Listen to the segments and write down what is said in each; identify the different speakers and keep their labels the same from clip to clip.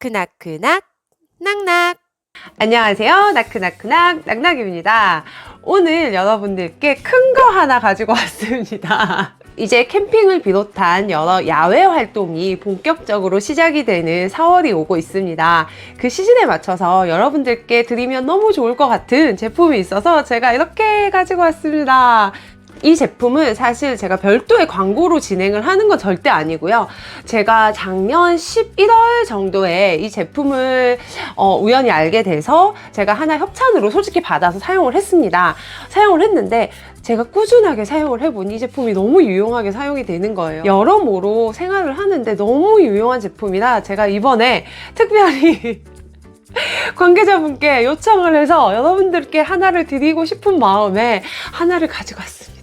Speaker 1: 나크나크낙 낙낙
Speaker 2: 안녕하세요. 나크나크낙 낙낙입니다. 오늘 여러분들께 큰 거 하나 가지고 왔습니다. 이제 캠핑을 비롯한 여러 야외 활동이 본격적으로 시작이 되는 4월이 오고 있습니다. 그 시즌에 맞춰서 여러분들께 드리면 너무 좋을 것 같은 제품이 있어서 제가 이렇게 가지고 왔습니다. 이 제품은 사실 제가 별도의 광고로 진행을 하는 건 절대 아니고요. 제가 작년 11월 정도에 이 제품을 어, 우연히 알게 돼서 제가 하나 협찬으로 솔직히 받아서 사용을 했습니다. 사용을 했는데 제가 꾸준하게 사용을 해보니 이 제품이 너무 유용하게 사용이 되는 거예요. 여러모로 생활을 하는데 너무 유용한 제품이라 제가 이번에 특별히 관계자분께 요청을 해서 여러분들께 하나를 드리고 싶은 마음에 하나를 가지고 왔습니다.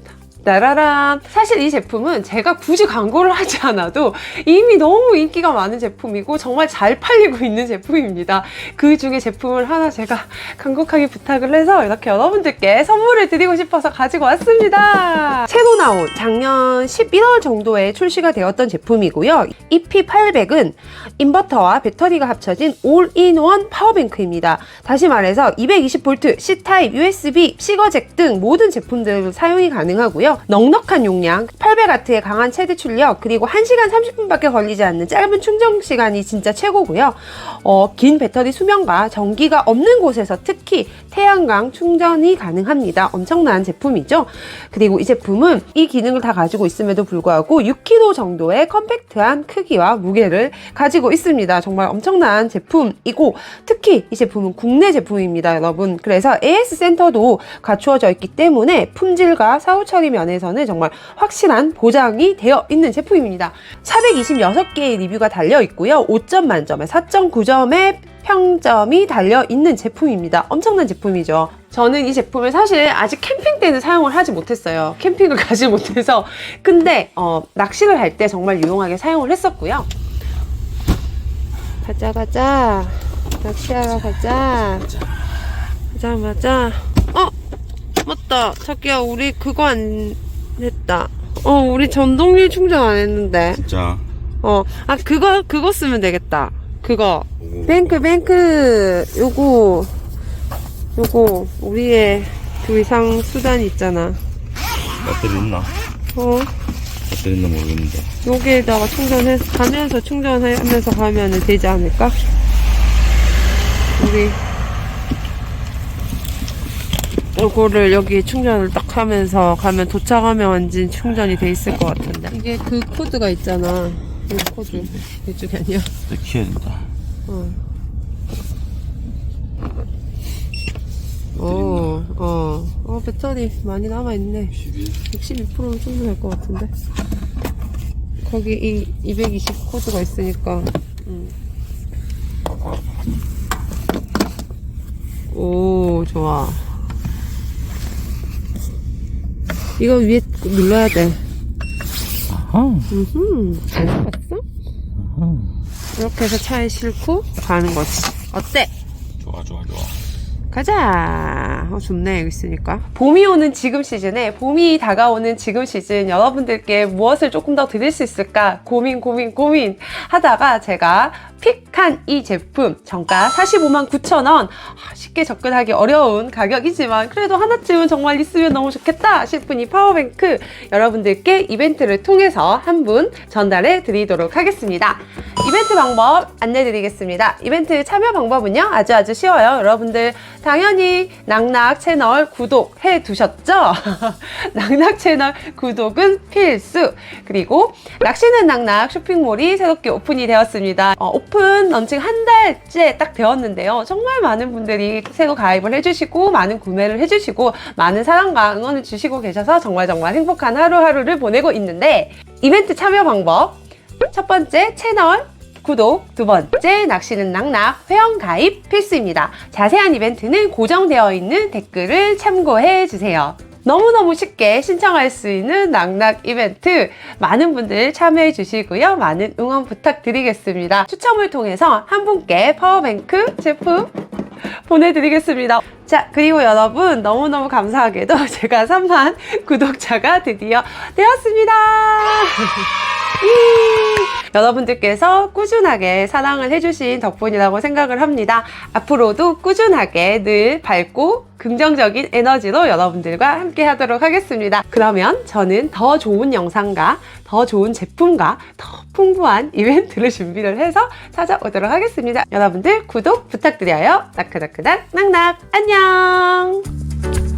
Speaker 2: 따라란. 사실 이 제품은 제가 굳이 광고를 하지 않아도 이미 너무 인기가 많은 제품이고 정말 잘 팔리고 있는 제품입니다. 그 중에 제품을 하나 제가 간곡하게 부탁을 해서 이렇게 여러분들께 선물을 드리고 싶어서 가지고 왔습니다. 새로 나온 작년 11월 정도에 출시가 되었던 제품이고요. EP800은 인버터와 배터리가 합쳐진 올인원 파워뱅크입니다. 다시 말해서 220V, C타입, USB, 시거잭 등 모든 제품들 사용이 가능하고요. 넉넉한 용량, 800W의 강한 최대 출력, 그리고 1시간 30분밖에 걸리지 않는 짧은 충전 시간이 진짜 최고고요. 어, 긴 배터리 수명과 전기가 없는 곳에서 특히 태양광 충전이 가능합니다. 엄청난 제품이죠. 그리고 이 제품은 이 기능을 다 가지고 있음에도 불구하고 6kg 정도의 컴팩트한 크기와 무게를 가지고 있습니다. 정말 엄청난 제품이고 특히 이 제품은 국내 제품입니다, 여러분. 그래서 AS 센터도 갖추어져 있기 때문에 품질과 사후 처리 면 에서는 정말 확실한 보장이 되어 있는 제품입니다. 426개의 리뷰가 달려 있고요. 5점 만점에 4.9점의 평점이 달려 있는 제품입니다. 엄청난 제품이죠. 저는 이 제품을 사실 아직 캠핑 때는 사용을 하지 못했어요. 캠핑을 가지 못해서. 근데 어, 낚시를 할 때 정말 유용하게 사용을 했었고요. 가자 가자. 낚시하러 가자. 가자 가자. 어 맞다. 자기야 우리 그거 안 했다. 어 우리 전동릴 충전 안 했는데.
Speaker 3: 진짜
Speaker 2: 어, 아, 그거, 그거 쓰면 되겠다. 그거.
Speaker 3: 오.
Speaker 2: 뱅크, 뱅크, 요거, 요거, 우리의 그 이상 수단이 있잖아.
Speaker 3: 배터리 있나?
Speaker 2: 어,
Speaker 3: 배터리 있나 모르겠는데
Speaker 2: 여기에다가 충전해서, 가면서 충전하면서 가면은 되지 않을까? 우리, 요거를 여기 충전을 딱 하면서 가면 도착하면 완전 충전이 돼 있을 것 같은데. 이게 그 코드가 있잖아. 이 코드. 이쪽이 아니야.
Speaker 3: 또 키워야 된다
Speaker 2: 어. 어, 어, 어, 배터리 많이 남아있네.
Speaker 3: 12
Speaker 2: 62%는 충분할 것 같은데. 거기 이 220 코드가 있으니까. 음. 오, 좋아. 이거 위에 눌러야 돼.
Speaker 3: 아하
Speaker 2: 음, 안 해봤어? 이렇게 해서 차에 싣고 가는 거지. 어때?
Speaker 3: 좋아 좋아 좋아
Speaker 2: 가자. 어, 좋네, 여기 있으니까. 봄이 오는 지금 시즌에, 봄이 다가오는 지금 시즌, 여러분들께 무엇을 조금 더 드릴 수 있을까? 고민, 고민, 고민 하다가 제가 픽한 이 제품, 정가 45만 9천 원. 쉽게 접근하기 어려운 가격이지만, 그래도 하나쯤은 정말 있으면 너무 좋겠다 싶은 이 파워뱅크, 여러분들께 이벤트를 통해서 한 분 전달해 드리도록 하겠습니다. 이벤트 방법 안내 드리겠습니다. 이벤트 참여 방법은요, 아주 아주 쉬워요. 여러분들 당연히 낙낙 채널 구독해 두셨죠? 낙낙 채널 구독은 필수. 그리고 낚시는 낙낙 쇼핑몰이 새롭게 오픈이 되었습니다. 어, 오픈 런칭 한 달째 딱 되었는데요. 정말 많은 분들이 새로 가입을 해주시고 많은 구매를 해주시고 많은 사랑과 응원을 주시고 계셔서 정말 정말 행복한 하루하루를 보내고 있는데 이벤트 참여 방법 첫 번째 채널 구독, 두 번째 낚시는 낙낙 회원 가입 필수입니다. 자세한 이벤트는 고정되어 있는 댓글을 참고해 주세요. 너무너무 쉽게 신청할 수 있는 낙낙 이벤트 많은 분들 참여해 주시고요. 많은 응원 부탁드리겠습니다. 추첨을 통해서 한 분께 파워뱅크 제품 보내드리겠습니다. 자, 그리고 여러분, 너무너무 감사하게도 제가 3만 구독자가 드디어 되었습니다. 예. 여러분들께서 꾸준하게 사랑을 해주신 덕분이라고 생각을 합니다. 앞으로도 꾸준하게 늘 밝고 긍정적인 에너지로 여러분들과 함께 하도록 하겠습니다. 그러면 저는 더 좋은 영상과 더 좋은 제품과 더 풍부한 이벤트를 준비를 해서 찾아오도록 하겠습니다. 여러분들 구독 부탁드려요. 나크나크닥 낙낙 안녕!